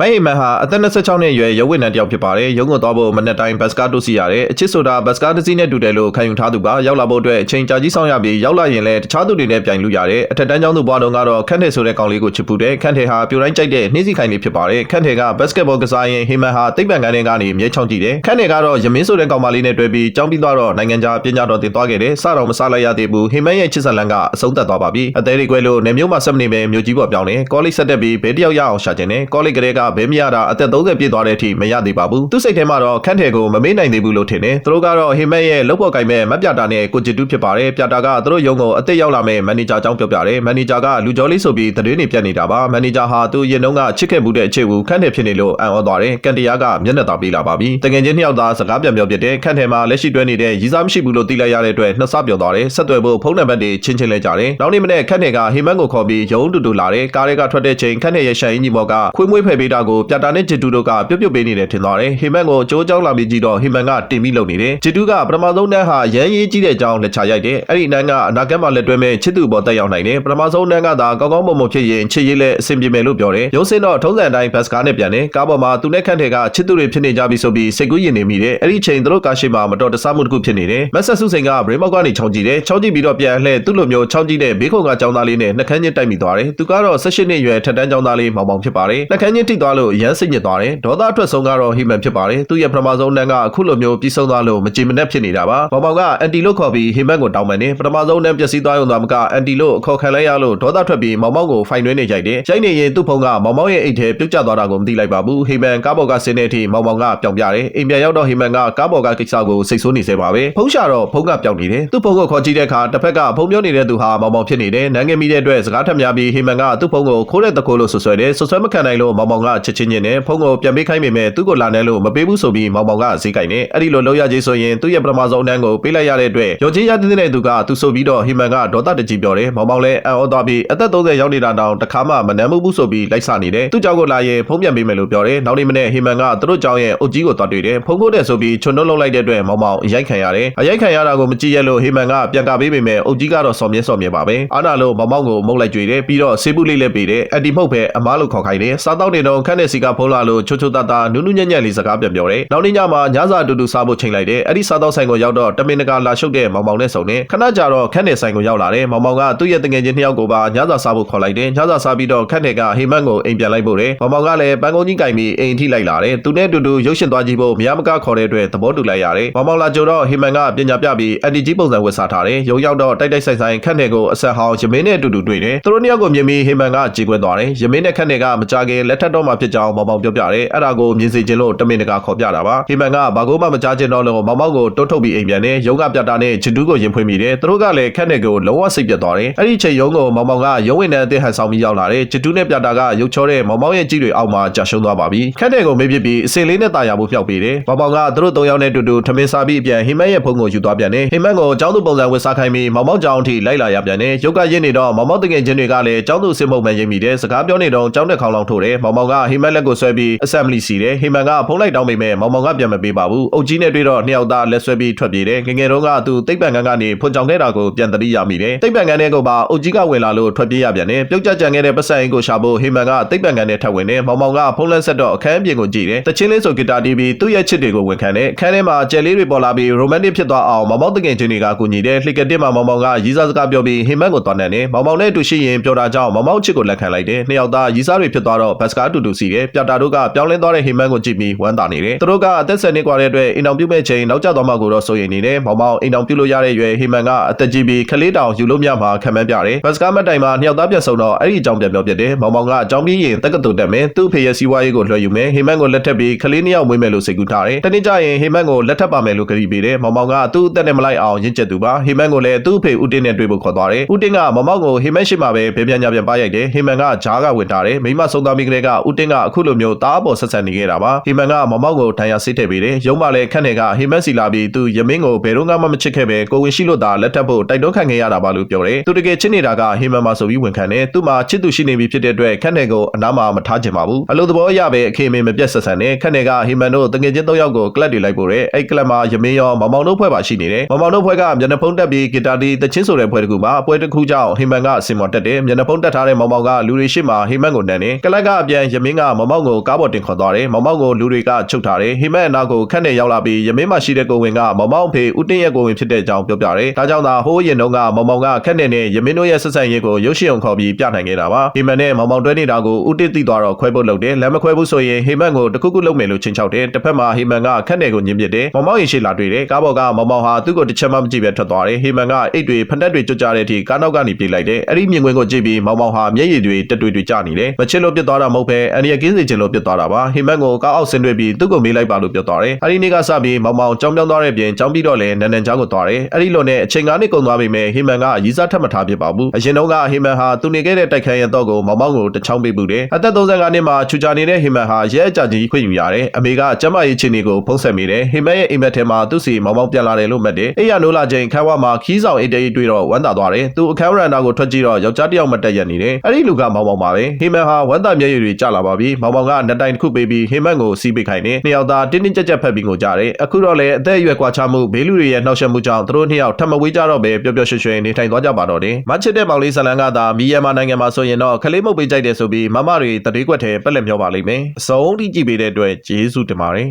မဟိမန်ဟာအသက်26နှစ်အရွယ်ရုပ်ဝိနံတစ်ယောက်ဖြစ်ပါတယ်။ရုံးကိုသွားဖို့မနေ့တိုင်းဘတ်စကားတိုးစီရတယ်။အချစ်ဆိုတာဘတ်စကားတစ်စီးနဲ့တူတယ်လို့ခံယူထားသူပါ။ရောက်လာဖို့အတွက်အချိန်ကြာကြီးဆောင်ရပြီးရောက်လာရင်လည်းတခြားသူတွေနဲ့ပြိုင်လို့ရတယ်။အထက်တန်းကျောင်းသူဘွားတော်ကတော့ခန့်ထဲဆိုတဲ့ကောင်လေးကိုချစ်ပူတယ်။ခန့်ထဲဟာပြိုတိုင်းကြိုက်တဲ့နှင်းစီခိုင်လေးဖြစ်ပါတယ်။ခန့်ထဲကဘတ်စကတ်ဘောကစားရင်ဟိမန်ဟာတိတ်ပံကန်းထဲကနေမြဲချောင်းကြည့်တယ်။ခန့်ထဲကတော့ယမင်းဆိုတဲ့ကောင်မလေးနဲ့တွေ့ပြီးကျောင်းပြီးသွားတော့နိုင်ငံခြားပညာတော်တင်သွားခဲ့တယ်။စတော့မစားလိုက်ရသေးဘူး။ဟိမန်ရဲ့ချစ်ဆက်လန်းကအဆုံးသတ်သွားပါပြီ။အသေးလေးကွဲလို့နေမျိုးမှာဆက်မနေပဲမျိုးကြီးပေါ်ပြောင်းတယ်။ကောလိပ်ဆက်တက်ပြီးဘဲတယောက်ရအောင်ရှာခြင်းနဲ့ကောလိပ်ကလေးကဘဲမရတာအသက်30ပြည့်သွားတဲ့အထိမရသေးပါဘူးသူစိတ်ထဲမှာတော့ခန့်ထဲကိုမမေ့နိုင်သေးဘူးလို့ထင်တယ်သူတို့ကတော့ဟိမက်ရဲ့လောက်ပေါ်ကိုင်မဲ့မက်ပြတာနဲ့ကိုဂျစ်တူးဖြစ်ပါတယ်ပြတာကသူတို့ရုံးကိုအသက်ရောက်လာမဲ့မန်နေဂျာအကြောင်းပြောပြတယ်မန်နေဂျာကလူကြောလေးဆိုပြီးသတင်းတွေပြတ်နေတာပါမန်နေဂျာဟာသူရင်တုန်းကချစ်ခဲ့မှုတဲ့အချစ်ကိုခန့်ထဲဖြစ်နေလို့အံ့ဩသွားတယ်ကန်တရားကမျက်နှာသာပေးလာပါပြီတကယ်ချင်းနှစ်ယောက်သားစကားပြန်ပြောပြတဲ့ခန့်ထဲမှာလက်ရှိတွဲနေတဲ့ရီစားမရှိဘူးလို့သိလိုက်ရတဲ့အတွက်နှစ်ဆပြောသွားတယ်ဆက်သွယ်ဖို့ဖုန်းနံပါတ်တွေချင်းချင်းလဲကြတယ်နောက်နေ့မနေ့ခန့်ထဲကဟိမက်ကိုခေါ်ပြီးရုံးတူတူလာတယ်ကားတွေကထွက်တဲ့ချိန်ခန့်ထဲရဲ့ရှန်အင်းကြီးမော်ကခွေးမွေးဖယ်ပေးတာကိုပြတာနဲ့ဂျစ်တူတို့ကပြုတ်ပြုတ်ပေးနေတယ်ထင်သွားတယ်ဟိမန်ကိုကြိုးကြောင်းလာပြီးကြည့်တော့ဟိမန်ကတင်ပြီးလုံနေတယ်ဂျစ်တူကပထမဆုံးတန်းဟာရမ်းရေးကြီးတဲ့အကြောင်းလက်ချရိုက်တယ်အဲ့ဒီနန်းကအနာဂတ်မှာလက်တွဲမဲ့ချစ်သူပေါ်တက်ရောက်နိုင်တယ်ပထမဆုံးတန်းကသာကောင်းကောင်းမွန်မွန်ဖြစ်ရင်ချစ်ရေးလဲအဆင်ပြေမယ်လို့ပြောတယ်ရုံးစင်းတော့ထုံးစံအတိုင်းဘတ်စကားနဲ့ပြန်တယ်ကားပေါ်မှာသူနဲ့ခန့်ထဲကချစ်သူတွေဖြစ်နေကြပြီဆိုပြီးစိတ်ကူးရင်နေမိတယ်အဲ့ဒီချိန်သူတို့ကားရှိမှာမတော်တဆမှုတစ်ခုဖြစ်နေတယ်မက်ဆက်ဆုစိန်ကဘရေမောက်ကနေချောင်းကြည့်တယ်ချောင်းကြည့်ပြီးတော့ပြန်လှည့်သူ့လိုမျိုးချောင်းကြည့်တဲ့ဘေးခုံကចောင်းသားလေးနဲ့နှက်ခမ်းချင်းတိုက်မိသွားတယ်သူကတော့၁၈နှစ်အရွယ်ထက်တန်းចောင်းသားလေးမောင်မောင်ဖြစ်ပါတယ်နှက်ခမ်းချင်းထိသွားလို့ရမ်းစိတ်ညစ်သွားတယ်ဒေါသအထွက်ဆုံးကတော့ဟိမန်ဖြစ်ပါတယ်သူရဲ့ပထမဆုံးတန်းကအခုလိုမျိုးပြီးဆုံးသွားလို့မကြည်မနှက်ဖြစ်နေတာပါမောင်မောင်ကအန်တီလို့ခေါ်ပြီးဟိမန်ကိုတောင်းပန်နေပထမဆုံးတန်းပျက်စီးသွားရုံသာမကအန်တီလို့ခေါ်ခံလိုက်ရလို့ဒေါသထွက်ပြီးမောင်မောင်ကိုဖိုင်တွင်းနေရိုက်တယ်ရိုက်နေရင်သူ့ဖုန်းကမောင်မောင်ရဲ့အိတ်ထဲပြုတ်ကျသွားတာကိုမသိလိုက်ပါဘူးဟိမန်ကားပေါ်ကဆင်းတဲ့အထိမောင်မောင်ကပြောင်ပြတယ်အိမ်ပြန်ရောက်တော့ဟိမန်ကကားပေါ်ကကိစ္စကိုစိတ်ဆိုးနေစေပါပဲဖုန်းရှာတော့ဖုန်းကပြောင်နေတယ်သူ့ဖုန်းကိုခေါ်ကြည့်တဲ့အခါတစ်ဖက်ကဖုန်းပြောနေတဲ့သူဟာမောင်မောင်ဖြစ်နေတယ်နန်းငယ်မိတဲ့အတွက်စကားထပ်များပြီးဟိမန်ကသူ့ဖုန်းကိုခိုးတဲ့တကိုးလို့ဆွဆွဲတယ်ဆွဆွဲမခံနိုင်လို့မောင်မောင်ကချက်ချင်းချင်းနဲ့ဖုန်းကိုပြန်ပေးခိုင်းပေမဲ့သူ့ကိုလာနေလို့မပေးဘူးဆိုပြီးမောင်မောင်ကဈေးကြိုက်နေအဲ့ဒီလိုလောက်ရကြီးဆိုရင်သူ့ရဲ့ပထမဆုံးအနှံကိုပေးလိုက်ရတဲ့အတွက်ရောချင်းရတဲ့တဲ့သူကသူဆိုပြီးတော့ဟိမန်ကဒေါသတကြီးပြောတယ်မောင်မောင်လည်းအံ့ဩသွားပြီးအသက်30ရောက်နေတာတောင်တစ်ခါမှမနှမ်းမှုဘူးဆိုပြီးလိုက်ဆနေတယ်သူ့ကြောင့်ကိုလာရင်ဖုန်းပြန်ပေးမယ်လို့ပြောတယ်နောက်နေ့မနေ့ဟိမန်ကသူတို့ကြောင့်ရဲ့အုတ်ကြီးကိုသွားတွေ့တယ်ဖုန်းကိုတဲ့ဆိုပြီးချွန်းနှုတ်လုံးလိုက်တဲ့အတွက်မောင်မောင်အရိုက်ခံရတယ်အရိုက်ခံရတာကိုမကြည့်ရလို့ဟိမန်ကပြန်ကာပေးပေမဲ့အုတ်ကြီးကတော့စော်မြဲစော်မြဲပါပဲအာနာလို့မောင်မောင်ကိုမုတ်လိုက်ကြွေတယ်ပြီးတော့ဆေးဘူးလေးလည်းပေးတယ်အန်တီမဟုတ်ပဲအမားလို့ခေါ်ခိုင်းတယ်စားတော့နေတော့ခန့်တဲ့စီကဖုန်းလာလို့ချိုချိုတတနူးနူးညံ့ညံ့လေးစကားပြန်ပြောတယ်နောက်နေ့ညမှာညစာအတူတူစားဖို့ချိန်လိုက်တယ်အဲ့ဒီစားတော့ဆိုင်ကိုရောက်တော့တမင်တကာလာရှုပ်တဲ့မောင်မောင်နဲ့ဆုံနေခဏကြာတော့ခန့်တဲ့ဆိုင်ကိုရောက်လာတယ်မောင်မောင်ကသူ့ရဲ့တငယ်ချင်းနှစ်ယောက်ကိုပါညစာစားဖို့ခေါ်လိုက်တယ်ညစာစားပြီးတော့ခန့်တဲ့ကဟိမန်ကိုအိမ်ပြန်လိုက်ဖို့တယ်မောင်မောင်ကလည်းပန်းကုန်းကြီးကင်ပြီးအိမ်ထိလိုက်လာတယ်သူနဲ့အတူတူရုပ်ရှင်သွားကြည့်ဖို့မရမကခေါ်တဲ့အတွက်သဘောတူလိုက်ရတယ်မောင်မောင်လာကြတော့ဟိမန်ကပညာပြပြီးအန်တီကြီးပုံစံဝတ်စားထားတယ်ရုံရောက်တော့တိုက်တိုက်ဆိုင်ဆိုင်ခန့်တဲ့ကိုအဆက်ဟောင်းယမင်းနဲ့အတူတူတွေ့တယ်သူတို့နှစ်ယောက်ကိုမြင်ပြီးဟိမန်ကကြေကွဲသွားတယ်ယမင်းနဲ့ခန့်တဲ့ကမကြခင်လက်ထပ်တော့မှဖြစ်ကြောင်းမောင်မောင်ပြောပြတယ်အဲ့ဒါကိုမြင်စေခြင်းလို့တမင်တကာခေါ်ပြတာပါဟိမန်ကဘာကိုမှမကြားချင်တော့လို့မောင်မောင်ကိုတွန်းထုတ်ပြီးအိမ်ပြန်တယ်ရုံကပြတာနဲ့ချစ်တူးကိုရင်ဖွင့်မိတယ်သူတို့ကလည်းခန့်တဲ့ကိုလုံးဝစိတ်ပြတ်သွားတယ်အဲ့ဒီချိန်ရုံကိုမောင်မောင်ကရုံဝင်တဲ့အသင်းဟန်ဆောင်ပြီးရောက်လာတယ်ချစ်တူးနဲ့ပြတာကရုပ်ချောတဲ့မောင်မောင်ရဲ့ကြည့်တွေအောက်မှာကြာရှုံးသွားပါပြီခန့်တဲ့ကိုမေးပြပြီးအစင်လေးနဲ့တာယာဖို့ဖြောက်ပေးတယ်မောင်မောင်ကသူတို့သုံးယောက်နဲ့တူတူထမင်းစားပြီးအပြန်ဟိမန်ရဲ့ဖုန်းကိုယူသွားပြန်တယ်ဟိမန်ကိုကျောင်းသူပုံစံဝတ်စားခိုင်းပြီးမောင်မောင်ကျောင်းအထိလိုက်လာရပြန်တယ်ရုပ်ကရင်းနေတော့မောင်မောင်တကယ်ချင်းတွေကလည်းကျောင်းသူစစ်မုံမှန်ရင်မိတယ်စကားပြောနေတော့ကျောင်းတဲ့ခေါင်းလောင်ထိုးတယ်မောင်မောင်ကဟိမန်လက်ကိုဆွဲပြီး assembly စီတယ်ဟိမန်ကဖုန်းလိုက်တောင်းပေမဲ့မောင်မောင်ကပြန်မပေးပါဘူးအုတ်ကြီးနဲ့တွေ့တော့နှစ်ယောက်သားလက်ဆွဲပြီးထွက်ပြေးတယ်ငယ်ငယ်တုန်းကသူတိတ်ပံကန်ကနေဖွန်ကြောင်ခဲ့တာကိုပြန်တတိရမိတယ်တိတ်ပံကန်တဲ့ကိုပါအုတ်ကြီးကဝင်လာလို့ထွက်ပြေးရပြန်တယ်ပြုတ်ကြကြံခဲ့တဲ့ပတ်စံအင်ကိုရှာဖို့ဟိမန်ကတိတ်ပံကန်နဲ့ထပ်ဝင်တယ်မောင်မောင်ကဖုန်းလက်ဆက်တော့အခန်းပြင်ကိုကြည့်တယ်တချင်းလေးဆိုဂီတာတီးပြီးသူ့ရဲ့ချစ်တွေကိုဝင်ခံတယ်အခန်းထဲမှာကြယ်လေးတွေပေါ်လာပြီး romantic ဖြစ်သွားအောင်မောင်မောင်တကယ်ချင်းတွေကကူညီတယ်လှိကတစ်မှာမောင်မောင်ကရီးစားစကားပြောပြီးဟိမန်ကိုသွားနံတယ်မောင်မောင်နဲ့အတူရှိရင်ပြောတာကြောင့်မောင်မောင်ချစ်ကိုလက်ခံလိုက်တယ်နှစ်ယောက်သားရီးစားတွေဖြစ်သွားတော့ဘတ်စကားအတူတူစီတယ်ပြတာတို့ကပြောင်းလဲသွားတဲ့ဟိမန်ကိုကြည့်ပြီးဝမ်းသာနေတယ်သူတို့ကအသက်ဆက်နေกว่าတဲ့အတွက်အိမ်တော်ပြုတ်မဲ့ချိန်နောက်ကျသွားမှကိုတော့စိုးရိမ်နေတယ်မောင်မောင်အိမ်တော်ပြုတ်လို့ရတဲ့ရွယ်ဟိမန်ကအသက်ကြီးပြီးခလေးတောင်ယူလို့မြမှာခံမှန်းပြတယ်ဘတ်စကားမတ်တိုင်မှာနှစ်ယောက်သားပြတ်ဆုံးတော့အဲ့ဒီအကြောင်းပြန်ပြောပြတယ်မောင်မောင်ကအကြောင်းပြီးရင်တက္ကသိုလ်တက်မယ်သူ့ဖေရဲ့စီးပွားရေးကိုလွှဲယူမယ်ဟိမန်ကိုလက်ထပ်ပြီးခလေးနှစ်ယောက်မွေးမယ်လို့စိတ်ကူးထားတယ်တနေ့ကျရင်ဟိမန်ကိုလက်ထပ်ပါမယ်လို့ကတိပေးတယ်မောင်မောင်ကသူ့အသက်နဲ့မလိုက်အောင်ရင့်ကျက်သူပါဟိမန်ကိုလည်းသူ့ဖေဦးတင်းနဲ့တွေ့ဖို့ခေါ်သွားတယ်ဦးတင်းကမောင်မောင်ကိုဟိမန်ရှိမှပဲဘေးပြန်ညာပြန်ပါရိုက်တယ်ဟိမန်ကဂျားကဝင်ထားတယ်မိမဆုံးသားမိကလေးကဦး တင်းကအခုလိုမျိုးတားပေါ်ဆက်ဆံနေခဲ့တာပါဟိမန်ကမောင်မောင်ကိုဒဏ်ရာဆေးထည့်ပေးတယ်ရုံးမလည်းခန့်နေကဟိမန်စီလာပြီးသူယမင်းကိုဘယ်တော့မှမချစ်ခဲ့ပဲကိုဝင်ရှိလို့သာလက်ထပ်ဖို့တိုက်တွန်းခံခဲ့ရတာပါလို့ပြောတယ်သူတကယ်ချစ်နေတာကဟိမန်မှာဆိုပြီးဝန်ခံတယ်သူ့မှာချစ်သူရှိနေပြီဖြစ်တဲ့အတွက်ခန့်နေကိုအနားမှာမထားချင်ပါဘူးအလို့သဘောအရပဲအခေမေမပြတ်ဆက်ဆံတယ်ခန့်နေကဟိမန်တို့တကယ်ချင်း၃ယောက်ကိုကလပ်တွေလိုက်ပို့တယ်အဲ့ကလပ်မှာယမင်းရောမောင်မောင်တို့ဖွဲ့ပါရှိနေတယ်မောင်မောင်တို့ဖွဲ့ကမျက်နှာဖုံးတက်ပြီးဂီတာတီတချင်းဆိုတဲ့ဖွဲ့တစ်ခုမှာပွဲတစ်ခုကြောင့်ဟိမန်ကအစင်မော်တက်တယ်မျက်နှာဖုံးတက်ထားတဲ့မောင်မောင်ကလူတွေရှိမှဟိမန်ကိုနန်းတယ်ကလပ်ကအပြန်ယမင်းကမောင်မောင်ကိုကားပေါ်တင်ခေါ်သွားတယ်မောင်မောင်ကိုလူတွေကချုပ်ထားတယ်ဟိမက်အနာကိုခက်နဲ့ရောက်လာပြီးယမင်းမရှိတဲ့ကိုဝင်ကမောင်မောင်ဖေဦးတင်းရဲ့ကိုဝင်ဖြစ်တဲ့အကြောင်းပြောပြတယ်ဒါကြောင့်သာဟိုးရင်တုန်းကမောင်မောင်ကခက်နဲ့နဲ့ယမင်းတို့ရဲ့ဆက်ဆံရေးကိုရုပ်ရှင်အောင်ခေါ်ပြီးပြနိုင်ခဲ့တာပါဟိမက်နဲ့မောင်မောင်တွဲနေတာကိုဦးတင်းသိသွားတော့ခွဲဖို့လုပ်တယ်လက်မခွဲဘူးဆိုရင်ဟိမက်ကိုတခုခုလုပ်မယ်လို့ချင်းချောက်တယ်တစ်ဖက်မှာဟိမန်ကခက်နယ်ကိုညှင်းပစ်တယ်မောင်မောင်ရင်ရှိလာတွေ့တယ်ကားပေါ်ကမောင်မောင်ဟာသူ့ကိုတစ်ချက်မှမကြည့်ပဲထွက်သွားတယ်ဟိမန်ကအိတ်တွေဖက်တက်တွေကြွကြတဲ့အထိကားနောက်ကနေပြေးလိုက်တယ်အဲ့ဒီမြင်ကွင်းကိုကြည့်ပြီးမောင်မောင်ဟာမျက်ရည်တွေတက်တွေတွေကျနေတယ်မချစ်လို့ပြစ်သွားတာမဟုတ်ပဲအန်ဒီရကင်းစီချင်လို့ပြစ်သွားတာပါဟိမန်ကိုကားအောက်ဆင်းတွေ့ပြီးသူ့ကိုမေးလိုက်ပါလို့ပြောသွားတယ်အဲ့ဒီနေ့ကစပြီးမောင်မောင်ကြောင်းပြောင်းသွားတဲ့ပြင်ကြောင်းပြီးတော့လည်းနန်နန်ချောင်းကိုသွားတယ်အဲ့ဒီလိုနဲ့အချိန်ကားနဲ့ကုန်သွားပြီမဲ့ဟိမန်ကရီးစားထပ်မထားဖြစ်ပါဘူးအရင်တော့ကဟိမန်ဟာသူနေခဲ့တဲ့တိုက်ခန်းရဲ့တော့ကိုမောင်မောင်ကိုတစ်ချောင်းပေးပူတယ်အသက်35နှစ်မှာချူချာနေတဲ့ဟိမန်ဟာရဲအကြကြီးခွင့်ယူရတယ်အမေကကျမရေးချင်းတွေကိုဖုံးဆက်မိတယ်ဟိမန်ရဲ့အိမ်မက်ထဲမှာသူ့စီမောင်မောင်ပြန်လာတယ်လို့မှတ်တယ်အဲ့ရနိုးလာချိန်ခန်းဝမှာခီးဆောင်အိတ်တေးတွေ့တော့ဝမ်းသာသွားတယ်သူအခန်းရန်တာကိုထွက်ကြည့်တော့ယောက်ျားတစ်ယောက်မတက်ရက်နေတယ်အဲ့ဒီလူကမောင်မောင်ပါပဲဟိမန်ဟာဝမ်းသာမျက်ရည်တွေကျလာပါပြီမောင်မောင်ကနှစ်တိုင်တစ်ခုပေးပြီးဟိမန်ကိုစီးပိတ်ခိုင်းတယ်နှစ်ယောက်သားတင်းတင်းကြပ်ကြပ်ဖက်ပြီးငိုကြတယ်အခုတော့လည်းအသက်အရွယ်ကွာခြားမှုဘေးလူတွေရဲ့နှောက်ယှက်မှုကြောင့်သူတို့နှစ်ယောက်ထပ်မဝေးကြတော့ပဲပျော်ပျော်ရွှင်ရွှင်နေထိုင်သွားကြပါတော့တယ်မချစ်တဲ့မောင်လေးဇလန်ကသာမီယန်မာနိုင်ငံမှာဆိုရင်တော့ခလေးမုတ်ပေးကြိုက်တယ်ဆိုပြီးမမတွေတတိကွက်ထဲပက်လက်မျောပါလိမ့်မယ်အစုံထိကြည့်ပေးတဲ့အတွက်ကျေးဇူးတင်ပါတယ်